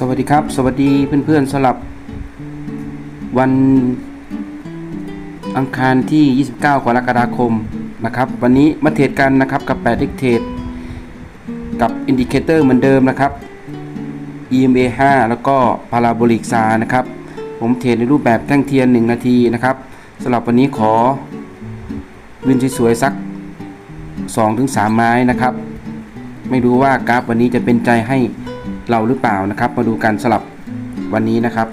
สวัสดีครับ สวัสดีเพื่อนๆสำหรับ วันอังคารที่ 29 กรกฎาคมนะครับ วันนี้มาเทรดกันนะครับกับ8ดิกเทรดกับอินดิเคเตอร์เหมือนเดิมนะครับ EMA 5 แล้วก็ Parabolic s a นะครับ ผมเทรดในรูปแบบแท่งเทียน 1 นาทีนะครับสำหรับวันนี้ขอวินสวยๆสัก 2-3 ไม้นะครับ ไม่รู้ว่ากราฟวันนี้จะเป็นใจให้ เราหรือเปล่านะครับ มาดูกันสลับวันนี้นะครับ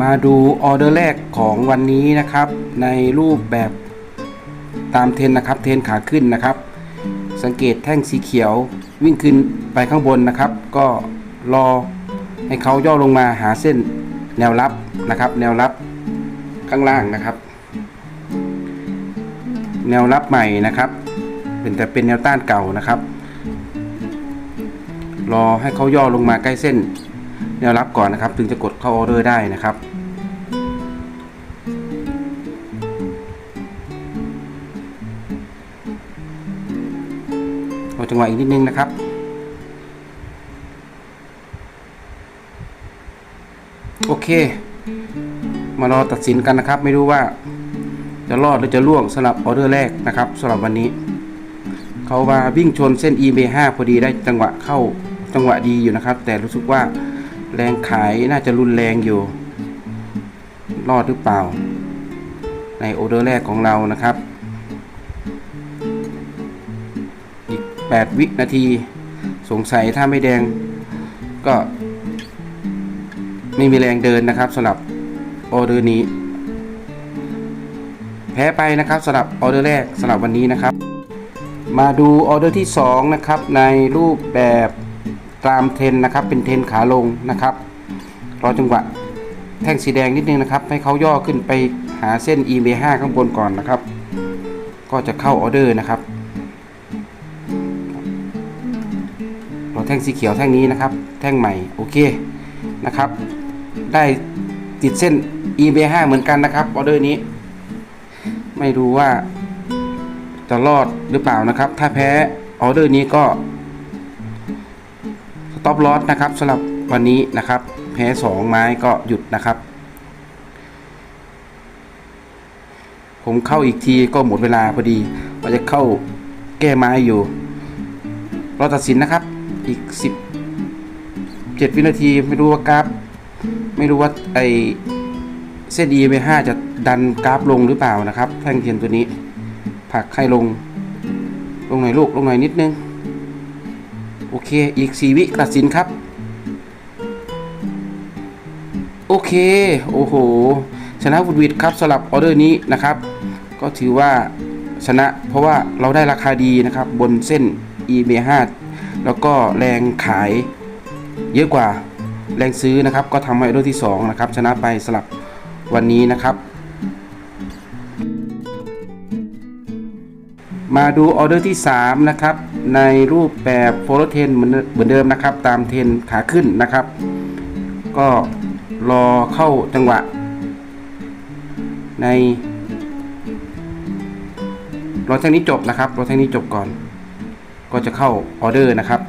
มาดูออเดอร์แรกของวันนี้นะครับ ในรูปแบบตามเทนนะครับ เทนขาขึ้นนะครับ สังเกตแท่งสีเขียววิ่งขึ้นไปข้างบนนะครับ ก็รอให้เขาย่อลงมาหาเส้นแนวรับนะครับ แนวรับข้างล่างนะครับ แนวรับใหม่นะครับ เป็นแต่เป็นแนวต้านเก่านะครับ รอให้เขาย่อลงมาใกล้เส้นแนวรับก่อนนะครับ ถึงจะกดเข้าออเดอร์ได้นะครับเอจังหวะอีกนิดนึงนะครับโอเค มารอตัดสินกันนะครับ ไม่รู้ว่าจะรอดหรือจะล่วงสำหรับออเดอร์แรกนะครับสำหรับวันนี้ เขามาวิ่งชนเส้น eBay 5พอดีได้จังหวะเข้า จังหวะดีอยู่นะครับ แต่รู้สึกว่าแรงขายน่าจะรุนแรงอยู่ รอดหรือเปล่า ในออเดอร์แรกของเรานะครับ อีก 8 วินาที สงสัยถ้าไม่แดงก็ ไม่มีแรงเดินนะครับสำหรับออเดอร์นี้ แพ้ไปนะครับสำหรับออเดอร์แรกสำหรับวันนี้นะครับ มาดูออเดอร์ที่ 2 นะครับ ในรูปแบบ ตามเทนนะครับ เป็นเทนขาลงนะครับ รอจังหวะแท่งสีแดงนิดนึงนะครับ ให้เขาย่อขึ้นไปหาเส้น e m 5ข้างบนก่อนนะครับ ก็จะเข้าออเดอร์นะครับรอแท่งสีเขียวแท่งนี้นะครับ แท่งใหม่โอเคนะครับ ได้ติดเส้น e m 5เหมือนกันนะครับออเดอร์นี้ ไม่รู้ว่าจะรอดหรือเปล่านะครับ ถ้าแพ้ออเดอร์นี้ก็ ต็อปลอสนะครับสำหรับวันนี้นะครับ แพ้2ไม้ก็หยุดนะครับ ผมเข้าอีกทีก็หมดเวลาพอดีว่าจะเข้าแก้ไม้อยู่รอตัดสินนะครับอีก10 7วินาทีไม่รู้ว่ากราฟไม่รู้ว่าไอเส้น e 5จะดันกราฟลงหรือเปล่านะครับ แท่งเทียนตัวนี้ ผักให้ลง ลงหน่อยลูก ลงหน่อยนิดนึง อเค อีก4วิตัดสินครับ โอเค โอ้โห ชนะวุดวิดครับสำหรับออเดอร์นี้นะครับ ก็ถือว่าชนะเพราะว่าเราได้ราคาดีนะครับ บนเส้น e b 5 แล้วก็แรงขายเยอะกว่าแรงซื้อนะครับ ก็ทำให้ออเดอร์ที่ 2 นะครับ ชนะไปสำหรับวันนี้นะครับ มาดูออเดอร์ที่ 3 นะครับ ในรูปแบบโฟลเทนเหมือนเหมือนเดิมนะครับ ตามเทนขาขึ้นนะครับ ก็รอเข้าจังหวะ ในรอแท่งนี้จบนะครับรอแท่งนี้จบก่อน ก็จะเข้าออเดอร์นะครับ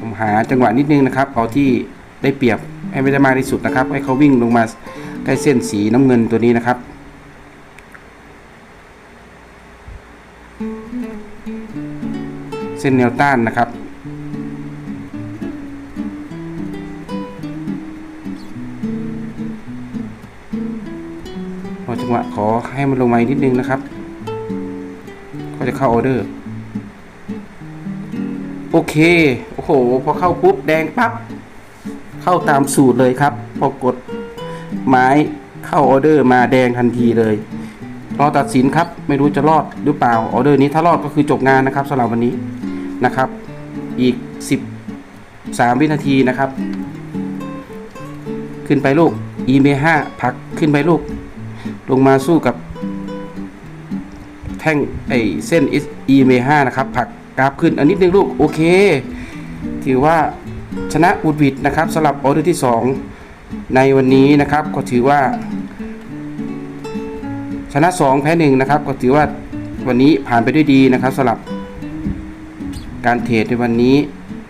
ผมหาจังหวะนิดนึงนะครับเอาที่ได้เปรียบให้ไม่ได้มากที่สุดนะครับ ให้เขาวิ่งลงมาใกล้เส้นสีน้ำเงินตัวนี้นะครับ ส้นแนวต้านนะครับรอจังหวะขอให้มันลงมาอีกนิดนึงนะครับ ก็จะเข้าออเดอร์ โอเค โอ้โห พอเข้าปุ๊บแดงปั๊บ เข้าตามสูตรเลยครับ พอกดไม้เข้าออเดอร์มาแดงทันทีเลยรอตัดสินครับ ไม่รู้จะรอดหรือเปล่า ออเดอร์นี้ถ้ารอดก็คือจบงานนะครับสำหรับวันนี้ นะครับ อีก 13 วินาทีนะครับ ขึ้นไปลูก e m 5พักขึ้นไปลูก ลงมาสู้กับแท่งไอเส้น e m 5นะครับผักกราฟขึ้นอันนิดนึงลูก โอเค ถือว่าชนะอุดวิดนะครับสำหรับออเดอร์ที่ 2 ในวันนี้นะครับก็ถือว่า ชนะ 2 แพ้1นะครับก็ถือว่าวันนี้ผ่านไปด้วยดีนะครับสำหรับ การเทรดในวันนี้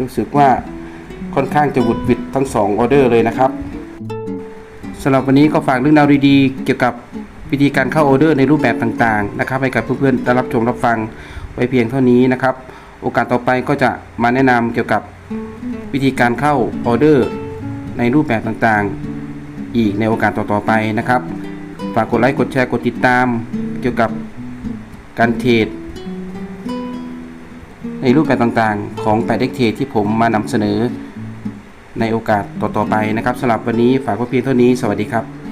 รู้สึกว่าค่อนข้างจะหวุดหวิดทั้ง 2 ออเดอร์เลยนะครับสำหรับวันนี้ก็ฝากเรื่องราวดีๆ เกี่ยวกับวิธีการเข้าออเดอร์ในรูปแบบต่างๆนะครับให้กับเพื่อนๆได้รับชมรับฟังไว้เพียงเท่านี้นะครับ โอกาสต่อไปก็จะมาแนะนำเกี่ยวกับวิธีการเข้าออเดอร์ในรูปแบบต่างๆ อีกในโอกาสต่อๆไปนะครับ ฝากกดไลค์กดแชร์กดติดตาม เกี่ยวกับการเทรด ในรูปแบบต่างๆ ของ8 x t ที่ผมมานำเสนอในโอกาสต่อๆไปนะครับสำหรับวันนี้ฝากไว้เพียงเท่านี้ สวัสดีครับ